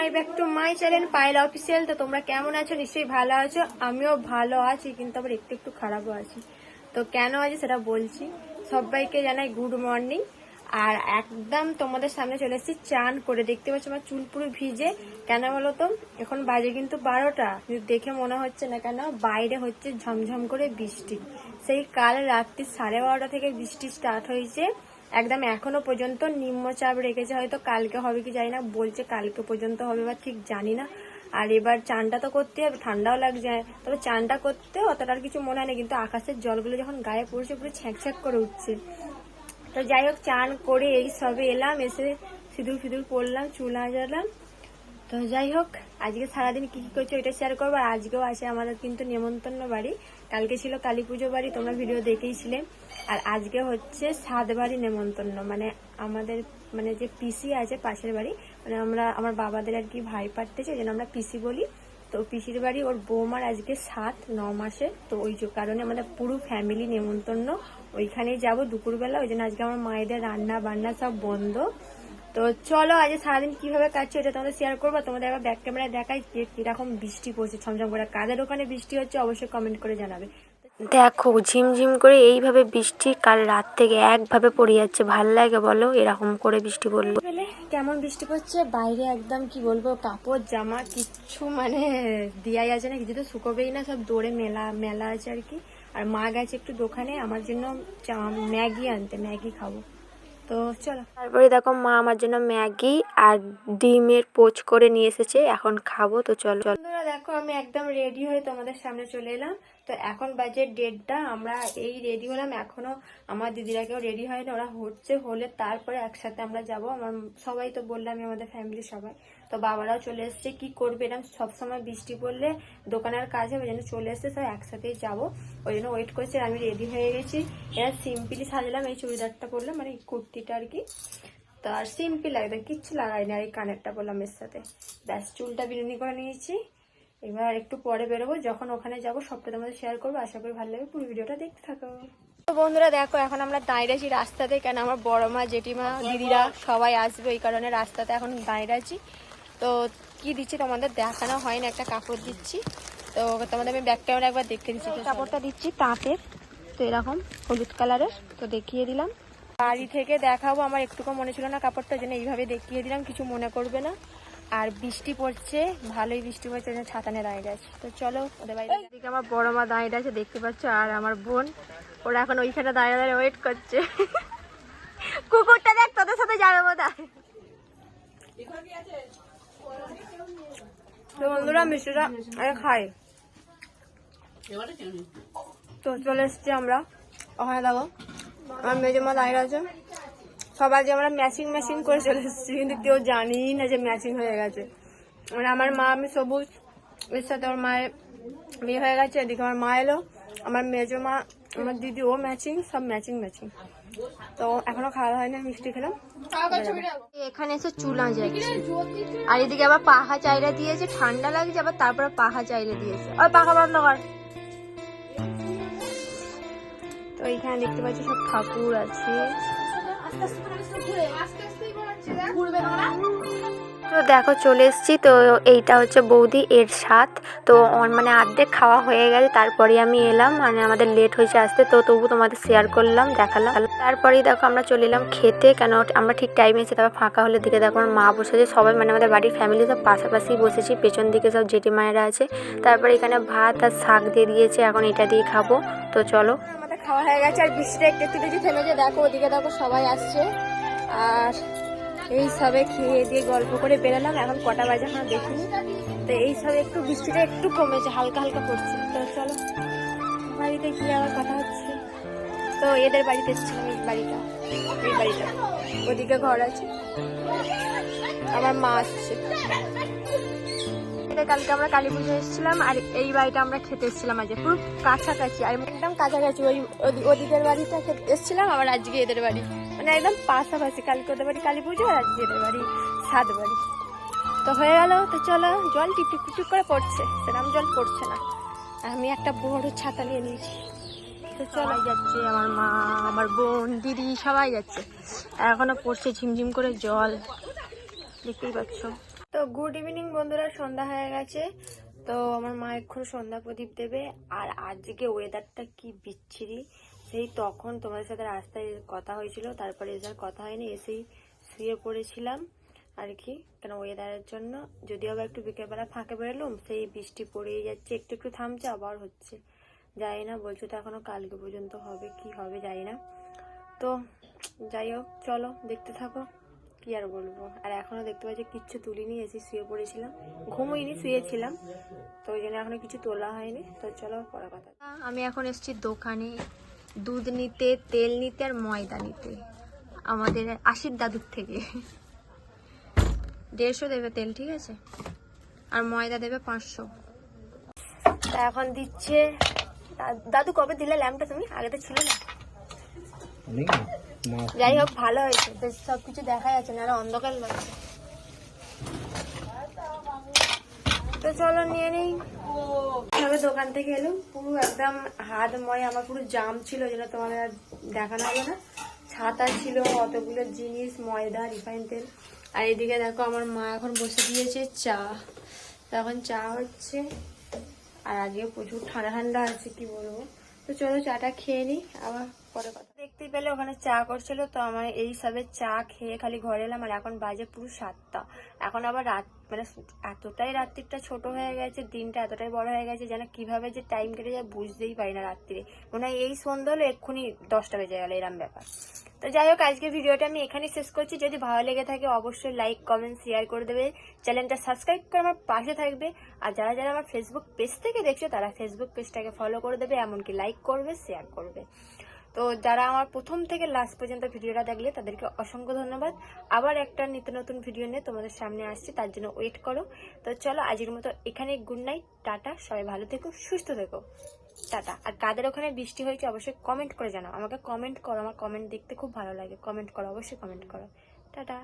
My back to my channel Payel official. তো তোমরা কেমন আছো? নিশ্চয়ই ভালো আছো। আমিও ভালো আছি, কিন্তু আবার একটু একটু খারাপও আছি। তো কেন আছে সেটা বলছি। সবাইকে জানাই গুড মর্নিং। আর একদম তোমাদের সামনে চলে এসেছি, চান করে। দেখতে পাচ্ছ আমার চুল পুরো ভিজে। কেন বলো তো? এখন বাজে কিন্তু বারোটা। দেখে মনে হচ্ছে না কেন, বাইরে হচ্ছে ঝমঝম করে বৃষ্টি। সেই কাল রাত্রি সাড়ে বারোটা থেকে বৃষ্টি স্টার্ট হয়েছে। একদম এখনও পর্যন্ত নিম্নচাপ রেখেছে, হয়তো কালকে হবে কি জানি না, বলছে কালকে পর্যন্ত হবে বা ঠিক জানি না। আর এবার চানটা তো করতে হবে, ঠান্ডাও লাগছে। তবে চানটা করতে অতটা আর কিছু মনে হয় না, কিন্তু আকাশের জলগুলো যখন গায়ে পড়ছে, পুরো ছ্যাঁক করে উঠছে। তো যাই হোক, চান করে এই সবে এলাম, এসে সিঁদুর ফিদুর পরলাম, চুল আজালাম। তো যাই হোক, আজকে সারাদিন কি কি করছ এটা শেয়ার করব, আর আজকেও আছে আমাদের কিন্তু নেমন্তন্ন বাড়ি। কালকে ছিল কালী পুজো বাড়ি, তোমরা ভিডিও দেখেইছিলে আর আজকে হচ্ছে সাত বাড়ি নেমন্তন্ন। মানে আমাদের মানে যে পিসি আছে পাশের বাড়ি মানে আমরা, আমার বাবাদের আর কি ভাই পাঠতেছে যেন আমরা পিসি বলি। তো পিসির বাড়ি ওর বৌমার আজকে সাত, ন মাসে তো ওই কারণে আমাদের পুরো ফ্যামিলি নেমন্তন্ন। ওইখানেই যাব দুপুরবেলা। ওই জন্য আজকে আমার মায়েদের রান্না বান্না সব বন্ধ। তো চলো আজ সারাদিন কীভাবে কাটছে এটা তোমাদের শেয়ার করব তোমাদের আবার ব্যাক ক্যামেরায় দেখাই যে কীরকম বৃষ্টি পড়ছে ছমছম করে। কাদের ওখানে বৃষ্টি হচ্ছে অবশ্যই কমেন্ট করে জানাবে। দেখো ঝিমঝিম করে এইভাবে বৃষ্টি কাল রাত থেকে একভাবে পড়ে যাচ্ছে। ভালো লাগে বলো এরকম করে বৃষ্টি পড়ল। কেমন বৃষ্টি পড়ছে? বাইরে একদম কি বলব কাপড় জামা কিচ্ছু মানে দিয়াই আছে না কিছু তো শুকোবেই না সব দৌড়ে মেলা মেলা আছে আর কি। আর মা গেছে একটু দোকানে আমার জন্য ম্যাগি আনতে ম্যাগি খাব। তো চলো। তারপরে দেখো মা আমার জন্য ম্যাগি আর ডিমের পোচ করে নিয়ে এসেছে, এখন খাব, তো চলো। চলো বন্ধুরা দেখো, আমি একদম রেডি হয়ে তোমাদের সামনে চলে এলাম। তো এখন বাজে ডেটটা আমরা এই রেডি হলাম। এখনও আমার দিদিরা কেউ রেডি হয়নি, ওরা হচ্ছে হলে তারপরে একসাথে আমরা যাব। আমার সবাই তো বললাম আমাদের ফ্যামিলি সবাই। তো বাবারাও চলে এসছে কি করবে? এরকম সবসময় বৃষ্টি পড়লে দোকানের কাজে ওই জন্য চলে এসছে সব একসাথেই যাব। ওই জন্য ওয়েট করছে আমি রেডি হয়ে গেছি। এরা সিম্পলি সাজলাম এই চুড়িদারটা পরলাম মানে এই কুর্তিটা আর কি। তো আর সিম্পল লাগবে কিচ্ছু লাগাইনি আর এই কানেরটা বললাম এর সাথে। ব্যাস চুলটা বিরিয়ানি করে নিয়েছি। এবার একটু পরে বেরোবো যখন ওখানে যাব সবটা তোমাদের শেয়ার করব। আশা করি ভালো লাগবে পুরো ভিডিওটা দেখতে থাকো। তো বন্ধুরা দেখো এখন আমরা দাঁড়িয়ে আছি রাস্তাতে কেন আমার বড় মা জেঠিমা দিদিরা সবাই আসবে ওই কারণে রাস্তাতে এখন দাঁড়িয়ে আছি। তো কি দিচ্ছি তোমাদের দেখানো হয় না একটা কাপড় দিচ্ছি। তো তোমাদের আমি ব্যাক ক্যামেরা একবার দেখে দিচ্ছি কাপড়টা দিচ্ছি তাঁতের তো এরকম হলুদ কালারের তো দেখিয়ে দিলাম। বাড়ি থেকে দেখাবো আমার একটুকু মনে ছিল না কাপড়টা জন্য এইভাবে দেখিয়ে দিলাম কিছু মনে করবে না। আর বৃষ্টি পড়ছে ভালোই বৃষ্টি পড়ছে ওই জন্য ছাতা নিয়ে দাঁড়িয়ে আছে। তো চলো ওদের বাড়ি এদিকে আমার বড় মা দাঁড়িয়ে আছে দেখতে পাচ্ছ? আর আমার বোন ওরা এখন ওইখানে দাঁড়িয়ে দাঁড়িয়ে ওয়েট করছে। কুকুরটা দেখ তোদের সাথে যাবে বোধ তো বন্ধুরা মিষ্টিটা আরে খাই। তো চলে এসছি আমরা। ওখানে দেখো আমার মেজো মা দাঁড়িয়ে আছে। সবাই যে আমরা ম্যাচিং ম্যাচিং করে চলে এসেছি কিন্তু কেউ জানি না যে ম্যাচিং হয়ে গেছে। মানে আমার মা আমি সবুজ এর সাথে আমার মায়ের বিয়ে হয়ে গেছে এদিকে আমার মা এলো। আমার মেজো মা আমার দিদি ও ম্যাচিং সব ম্যাচিং ম্যাচিং তো এখনও খাওয়া হয়নি মিষ্টি খেলাম। এখানে এসে চুলা যাচ্ছে আর এদিকে আবার পাহা চাইরা দিয়েছে ঠান্ডা লাগছে আবার তারপরে পাহা চাইরা দিয়েছে। ওই পাখা বন্ধ কর। তো এইখানে দেখতে পাচ্ছি সব ঠাকুর আছে। তো দেখো চলে এসেছি। তো এইটা হচ্ছে বৌদি, এর স্বাদ। তো মানে অর্ধেক খাওয়া হয়ে গেছে তারপরে আমি এলাম। মানে আমাদের লেট হয়েছে আসতে, তো তবু তোমাদের শেয়ার করলাম, দেখালাম। তারপরেই দেখো আমরা চলে এলাম খেতে, কেন আমরা ঠিক টাইমে এসে তারপর ফাঁকা হলে দিকে দেখো আমার মা বসেছে। সবাই মানে আমাদের বাড়ির ফ্যামিলি সব পাশাপাশি বসেছি, পেছন দিকে সব জেঠিমায়েরা আছে। তারপরে এখানে ভাত আর শাক দিয়ে দিয়েছে, এখন এটা দিয়ে খাব। তো চলো। খাওয়া হয়ে গেছে, আর বৃষ্টিটা একটু দেখো, ওদিকে দেখো সবাই আসছে। আর এই সবে খেয়ে দিয়ে গল্প করে বেরোলাম, এখন কটা বাজে আমরা দেখিনি। তো এই সবে একটু বৃষ্টিটা একটু কমেছে, হালকা হালকা পড়ছে। তো চলো, বাড়িতে গিয়ে আবার কথা হচ্ছে। তো এদের বাড়িতে এসেছিলাম এই বাড়িটা এই বাড়িটা। ওদিকে ঘর আছে। আমার মা আসছে। কালকে আমরা কালী পুজো এসেছিলাম, আর এই বাড়িটা আমরা খেতে এসেছিলাম আজকে, পুরো কাছাকাছি। আর একদম কাছাকাছি, ওই ওদি- ওদিকের বাড়িটা খেতে এসেছিলাম, আবার আজকে এদের বাড়ি। মানে একদম পাশাপাশি কালকে ওদের বাড়ি কালী পুজো আর আজকে এদের বাড়ি সাত বাড়ি। তো হয়ে গেল তো চলো জল টিপ টিপ করে পড়ছে। সেরকম জল পড়ছে না। আমি একটা বড় ছাতা নিয়ে নিয়েছি। তো চলো। যাচ্ছে আমার মা আমার বোন দিদি সবাই যাচ্ছে। আর এখনও পড়ছে ঝিমঝিম করে জল। দেখতেই পাচ্ছ। তো গুড ইভিনিং বন্ধুরা সন্ধ্যা হয়ে গেছে। তো আমার মা এক্ষুনি সন্ধ্যা প্রদীপ দেবে। আর আজকে ওয়েদারটা কি বিচ্ছিরি। সেই তখন তোমাদের সাথে রাস্তায় কথা হয়েছিল, তারপরে এসে কথা হয়নি, এসেই শুয়ে পড়েছিলাম আর কি কেন ওয়েদারের জন্য। যদি আবার একটু বিকেলবেলা ফাঁকে বেরোলাম, সেই বৃষ্টি পড়েই যাচ্ছে, একটু একটু থামছে, আবার হচ্ছে। যাই না, বলছো তো এখনও কালকে পর্যন্ত হবে, কি হবে যাই না। তো যাই হোক, চলো, দেখতে থাকো, কি আর বলব। আর এখনও দেখতে পাচ্ছি, কিচ্ছু তুলিনি, এসে শুয়ে পড়েছিলাম। ঘুমোইনি, শুয়েছিলাম। তো ওই জন্য এখনও কিছু তোলা হয়নি। তো চলো, পরে কথা আমি এখন এসেছি দোকানে দুধ নিতে তেল নিতে আর ময়দা নিতে। আমাদের আশির দাদুর থেকে। দেড়শো দেবে তেল ঠিক আছে? আর ময়দা দেবে পাঁচশো। তা এখন দিচ্ছে দাদু কবে দিলে ল্যাম্পটা তুমি? আগে তো ছিল না। যাই হোক ভালো হয়েছে। বেশ সবকিছু দেখা যাচ্ছে না আর অন্ধকার লাগছে তো চলো নিয়ে নেই। দোকান থেকে এলো, পুরো একদম হাত ময়, আমার পুরো জাম ছিল যেটা তোমাদের আর দেখানো হলো না। ছাতা ছিল, অতগুলো জিনিস, ময়দা, রিফাইন তেল। আর এদিকে দেখো, আমার মা এখন বসে দিয়েছে চা। তখন চা হচ্ছে। আর আগে প্রচুর ঠান্ডা ঠান্ডা আছে, কি বলব? তো চলো চাটা খেয়ে নিই, আবার পরে কথা। দেখতে পেলে ওখানে চা করছিল, তো আমার এই সবে চা খেয়ে খালি ঘরে এলাম আর এখন বাজে পুরো সাতটা। এখন আবার রাত মানে এতটাই রাত্রিটা ছোট হয়ে গেছে, দিনটা এতটাই বড় হয়ে গেছে যেন কীভাবে যে টাইম কেটে যায় বুঝতেই পারি না রাত্রিরে। মনে হয় এই সন্ধ্যা হলো এক্ষুনি দশটা বেজে গেল, এরম ব্যাপার। তো যাই হোক, আজকে ভিডিওটা আমি এখানেই শেষ করছি। যদি ভালো লেগে থাকে অবশ্যই লাইক কমেন্ট শেয়ার করে দেবে। চ্যানেলটা সাবস্ক্রাইব করে আমার পাশে থাকবে। আর যারা যারা আমার ফেসবুক পেজ থেকে দেখছ, তারা ফেসবুক পেজটাকে ফলো করে দেবে, এমনকি লাইক করবে শেয়ার করবে। তো যারা আমার প্রথম থেকে লাস্ট পর্যন্ত ভিডিওটা দেখলে তাদেরকে অসংখ্য ধন্যবাদ। আবার একটা নিত্য নতুন ভিডিও নিয়ে তোমাদের সামনে আসছি, তার জন্য ওয়েট করো। তো চলো, আজকের মতো এখানে গুড নাইট টাটা, সবাই ভালো থেকো, সুস্থ থেকো। টাটা। আর কাদের ওখানে বৃষ্টি হয়েছে অবশ্যই কমেন্ট করে জানাও। আমাকে কমেন্ট করো, আমার কমেন্ট দেখতে খুব ভালো লাগে। কমেন্ট করো, অবশ্যই কমেন্ট করো। টাটা।